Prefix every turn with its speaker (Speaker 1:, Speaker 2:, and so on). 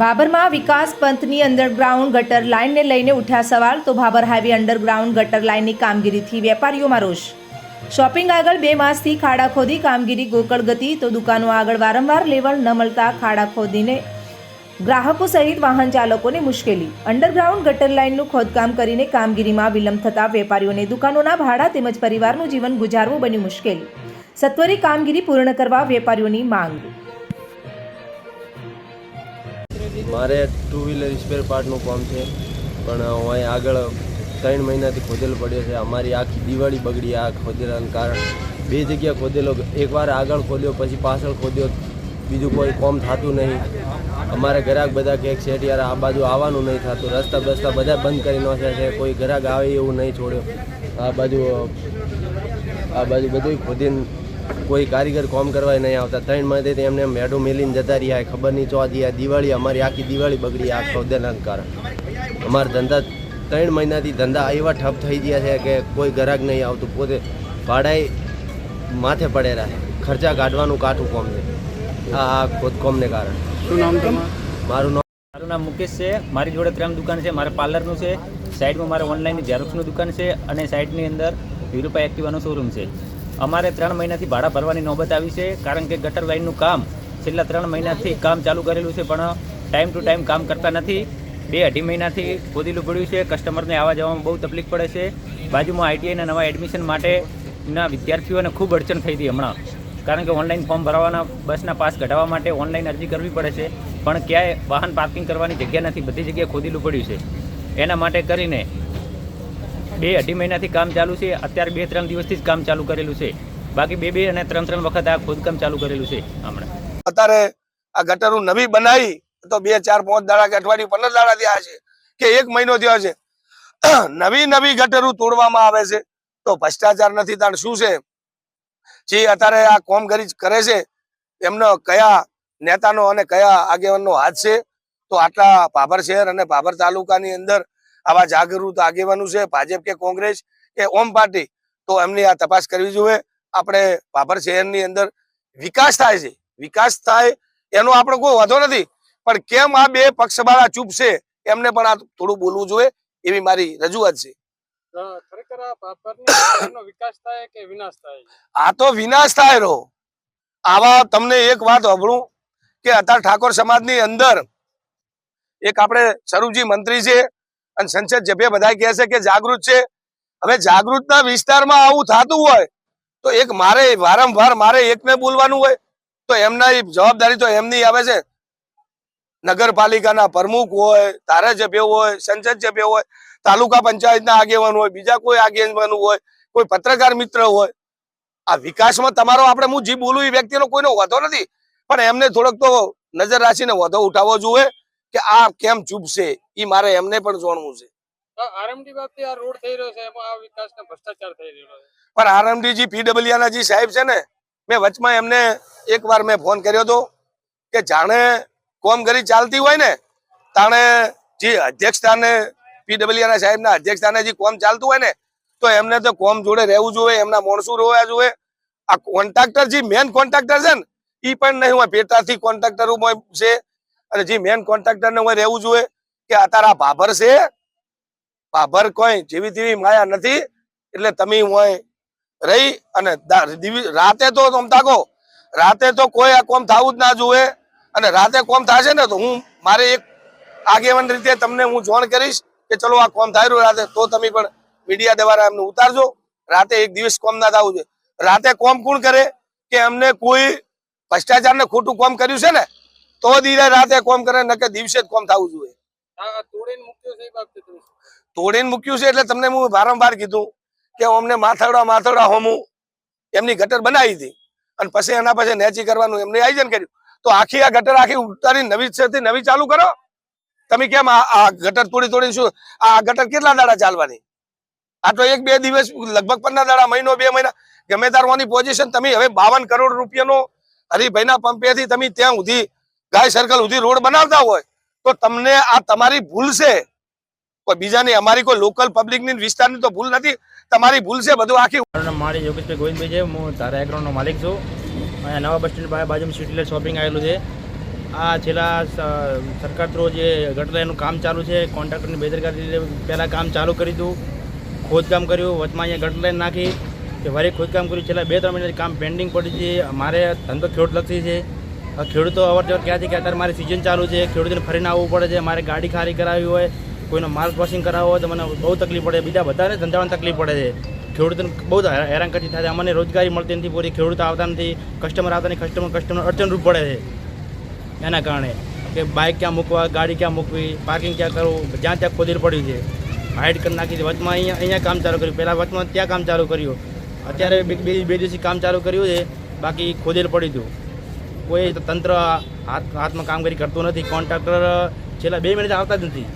Speaker 1: ભાભરમાં વિકાસ પંથની underground ગટર લાઇનને લઈને ઉઠ્યા સવાલ, તો ભાભર હાઈવે અંડરગ્રાઉન્ડ ગટર લાઇનની કામગીરીથી વેપારીઓમાં રોષ શોપિંગ આગળ બે માસથી ખાડા ખોદી કામગીરી ગોકળ ગતિ, તો દુકાનો આગળ વારંવાર લેવલ ન મળતા ખાડા ખોદીને ગ્રાહકો સહિત વાહન ચાલકોને મુશ્કેલી. અંડરગ્રાઉન્ડ ગટર લાઇનનું ખોદકામ કરીને કામગીરીમાં વિલંબ થતા વેપારીઓને દુકાનોના ભાડા તેમજ પરિવારનું જીવન ગુજારવું બન્યું મુશ્કેલી. સત્વરી કામગીરી પૂર્ણ કરવા વેપારીઓની માંગ.
Speaker 2: મારે ટુ વ્હીલર સ્પેર પાર્ટનું કામ છે. પણ હું અહીં આગળ ત્રણ મહિનાથી ખોદેલો પડ્યો છે. અમારી આખી દિવાળી બગડી આ ખોદેલાને કારણ. બે જગ્યા ખોદેલો એકવાર આગળ ખોદ્યો, પછી પાછળ ખોદ્યો. બીજું કોઈ કોમ થતું નહીં. અમારે ગ્રાહક બધા કે શેઠ યાર, આ બાજુ આવવાનું નહીં થતું. રસ્તા બસ્તા બધા બંધ કરી નાખ્યા છે. કોઈ ગ્રાહક આવે એવું નહીં છોડ્યો. આ બાજુ આ બાજુ બધું ખોદીને કોઈ કારીગર કોમ કરવા નહીં આવતા. ત્રણ મહિનાથી એમને મેડો મેલીને જતા રહ્યા. ખબર નહીં ચોથી આ દિવાળી અમારી આખી દિવાળી બગડી. આ સૌદેના કારણ. અમારા ધંધા ત્રણ મહિનાથી ધંધા એવા ઠપ થઈ ગયા છે કે કોઈ ગ્રાહક નહીં આવતું. પોતે ભાડાએ માથે પડેલા છે. ખર્ચા કાઢવાનું કાઠું કોમ છે. આ આ ખોદકોમને કારણે.
Speaker 3: શું નામ તમારું?
Speaker 2: મારું નામ
Speaker 4: મારું નામ મુકેશ છે. મારી જોડે ત્રણ દુકાન છે. મારે પાર્લરનું છે. સાઈડમાં મારે ઓનલાઈન ઝેરોક્સનું દુકાન છે અને સાઈડની અંદર વીરુપા એક્ટિવાનો શોરૂમ છે. અમારે ત્રણ મહિનાથી ભાડા ભરવાની નોબત આવી છે, કારણ કે ગટર લાઇનનું કામ છેલ્લા ત્રણ મહિનાથી કામ ચાલુ કરેલું છે, પણ ટાઈમ ટુ ટાઈમ કામ કરતા નથી. બે અઢી મહિનાથી ખોદેલું પડ્યું છે કસ્ટમરને આવવા જવામાં બહુ તકલીફ પડે છે. બાજુમાં આઈટીઆઈના નવા એડમિશન માટેના વિદ્યાર્થીઓને ખૂબ અડચણ થઈ હતી હમણાં. કારણ કે ઓનલાઈન ફોર્મ ભરવાના, બસના પાસ કઢાવવા માટે ઓનલાઈન અરજી કરવી પડે છે, પણ ક્યાંય વાહન પાર્કિંગ કરવાની જગ્યા નથી, બધી જગ્યાએ ખોદેલું પડ્યું છે. એના માટે કરીને બે અઢી મહિનાથી કામ ચાલુ છે. અત્યારે બે ત્રણ દિવસથી જ કામ ચાલુ કરેલું છે. બાકી બે બે અને ત્રણ ત્રણ વખત આ ખોદકામ ચાલુ કરેલું છે હમણાં.
Speaker 5: અત્યારે આ ગટરો નવી બનાવી તો બે, ચાર, પાંચ દાડા કે અઠવાડિયું પંદર દાડા થયા છે કે એક મહિનો થયો છે. નવી નવી ગટરો તોડવામાં આવે છે. તો ભ્રષ્ટાચાર નથી, તાણ શું છે? જે અત્યારે આ કોમગરી કરે છે, એમનો કયા નેતાનો અને કયા આગેવાનનો હાથ છે? તો આટલા ભાભર શહેર અને ભાભર તાલુકાની અંદર આવા જાગૃત આગેવાનો છે ભાજપ કે કોંગ્રેસ કે ઓમ પાર્ટી તો એમની આ તપાસ કરવી જોઈએ. આપણે ભાભર શહેરની અંદર વિકાસ થાય છે. વિકાસ થાય એનો આપણો કોઈ વાંધો નથી. પણ કેમ આ બે પક્ષવાળા ચૂપ છે એમને પણ આ થોડું બોલવું જોઈએ એવી મારી રજૂઆત છે.
Speaker 3: આ
Speaker 5: તો વિનાશ થાય રહો આવા તમને એક વાત સાંભળું કે અત્યારે ઠાકોર સમાજની અંદર એક આપણે સ્વરૂપજી મંત્રી છે અને સંસદ સભ્ય બધા કહે છે કે જાગૃત છે. હવે જાગૃતના વિસ્તારમાં આવું થતું હોય, તો એક મારે વારંવાર મારે એકને બોલવાનું હોય, તો એમના જવાબદારી તો એમની આવે છે. નગરપાલિકાના પ્રમુખ હોય ધારાસભ્ય હોય, સંસદ સભ્ય હોય, તાલુકા પંચાયતના આગેવાન હોય, બીજા કોઈ આગેવાન હોય, કોઈ પત્રકાર મિત્ર હોય, આ વિકાસમાં તમારો આપણે હું જે બોલું એ વ્યક્તિનો કોઈનો વધો નથી. પણ એમને થોડોક તો નજર રાખીને વધો ઉઠાવવો જોઈએ. કે આ કેમ ચૂપ છે એ મારે એમને પણ જાણવું છે. પણ આરએમડીજી પીડબ્લ્યુના જે સાહેબ છે ને મેં વચમાં એમને એકવાર મેં ફોન કર્યો હતો કે જાણે કોમગરી ચાલતી હોય ને તાણે જે અધ્યક્ષતાને પીડબ્લ્યુના સાહેબના અધ્યક્ષતાને જે કોમ ચાલતું હોય ને તો એમને તો કોમ જોડે રહેવું જોઈએ એમના માણસો રહેવા જોઈએ. આ કોન્ટ્રાક્ટર જે મેન કોન્ટ્રાક્ટર છે ને એ પણ નહીં હોય પેટાથી કોન્ટ્રાક્ટર છે. અને જે મેન કોન્ટ્રાક્ટરને હું રહેવું જોઈએ કે આ ભાભર છે. ભાભર કોઈ જેવી તેવી માયા નથી. એટલે તમે હોય રહી અને રાતે તો તમ તાકો રાતે તો કોઈ આ કોમ થવું જ ના જોવે અને રાતે કોમ થશે ને તો હું મારે એક આગેવાન રીતે તમને હું જોણ કરીશ કે ચલો આ કોમ થાય રાતે. તો તમે પણ મીડિયા દ્વારા એમને ઉતારજો. રાતે એક દિવસ કોમ ના થવું જોઈએ. રાતે કોમ કોણ કરે? કે અમને કોઈ ભ્રષ્ટાચાર ને ખોટું કોમ કર્યું છે ને? તો દીરે રાતે કોમ કરે નકે દિવસે જ કોમ થવું જોઈએ.
Speaker 3: તોડીને મૂક્યો છે
Speaker 5: એટલે તમને હું વારંવાર કીધું કે અમને માથાડા માથાડા હોમું. એમની ગટર બનાવી હતી. અને પછી એના પછી નેચી કરવાનું એમને આયોજન કર્યું. તો આખી આ ગટર આખી ઉતારી નવી છે નવી ચાલુ કરો. તમે કેમ આ આ ગટર તોડી તોડી શું આ ગટર કેટલા દાડા ચાલવાની? આ તો એક બે દિવસ લગભગ પંદર દાડા મહિનો બે મહિના. ગમે તારવાની પોઝિશન તમે હવે બાવન કરોડ રૂપિયાનો હરિભાઈના પંપેથી તમે ત્યાં સુધી ગાય સર્કલ સુધી રોડ બનાવતા હોય, તો તમને આ તમારી ભૂલ છે. કોઈ બીજાની, અમારી કોઈ લોકલ પબ્લિકની વિસ્તારની તો ભૂલ નથી. તમારી ભૂલ છે બધું આખી.
Speaker 6: મારું યોગેશભાઈ ગોવિંદભાઈ છે. હું ધારા એગ્રાઉન્ડનો માલિક છું. અહીંયા નવા બસ સ્ટેન્ડ પાસે બાજુમાં સિટીલેર શોપિંગ આવેલું છે. આ છેલ્લા સરકાર થ્રુ જે ગટર લાઈનનું કામ ચાલુ છે, કોન્ટ્રાક્ટરની બેદરકારી પહેલાં કામ ચાલુ કર્યું દીધું ખોદકામ કર્યું. વચમાં અહીંયા ગટર લાઈન નાખી. કે વળી ખોદકામ કર્યું. છેલ્લા બે ત્રણ મહિનાથી કામ પેન્ડિંગ પડ્યું છે. મારે ધંધો ખેડૂતલક્ષી છે. ખેડૂતો અવર જવર ક્યાંથી કે અત્યારે મારી સિઝન ચાલુ છે, ખેડૂતોને ફરીને આવવું પડે છે, મારે ગાડી ખારી કરાવી હોય, કોઈનો માલ ક્રોસિંગ કરાવવો હોય તો મને બહુ તકલીફ પડે, બીજા બધાને ધંધામાં તકલીફ પડે છે. ખેડૂતોને બહુ હેરાન કરતી થાય છે, અમને રોજગારી મળતી નથી પૂરી, ખેડૂત આવતા નથી કસ્ટમર આવતા નથી કસ્ટમર કસ્ટમર અડચણરૂપ પડે છે. એના કારણે કે બાઇક ક્યાં મૂકવા, ગાડી ક્યાં મૂકવી પાર્કિંગ ક્યાં કરવું, જ્યાં ત્યાં ખોદેલ પડ્યું છે. હાઇડ કરી નાખી છે. વચમાં અહીંયા અહીંયા કામ ચાલુ કર્યું. પહેલાં વચમાં ત્યાં કામ ચાલુ કર્યું. અત્યારે બે બે દિવસથી કામ ચાલુ કર્યું છે, બાકી ખોદેલ પડ્યું હતું. કોઈ તંત્ર હાથ હાથમાં કામગીરી કરતું નથી. કોન્ટ્રાક્ટર છેલ્લા બે મહિનાથી આવતા જ નથી.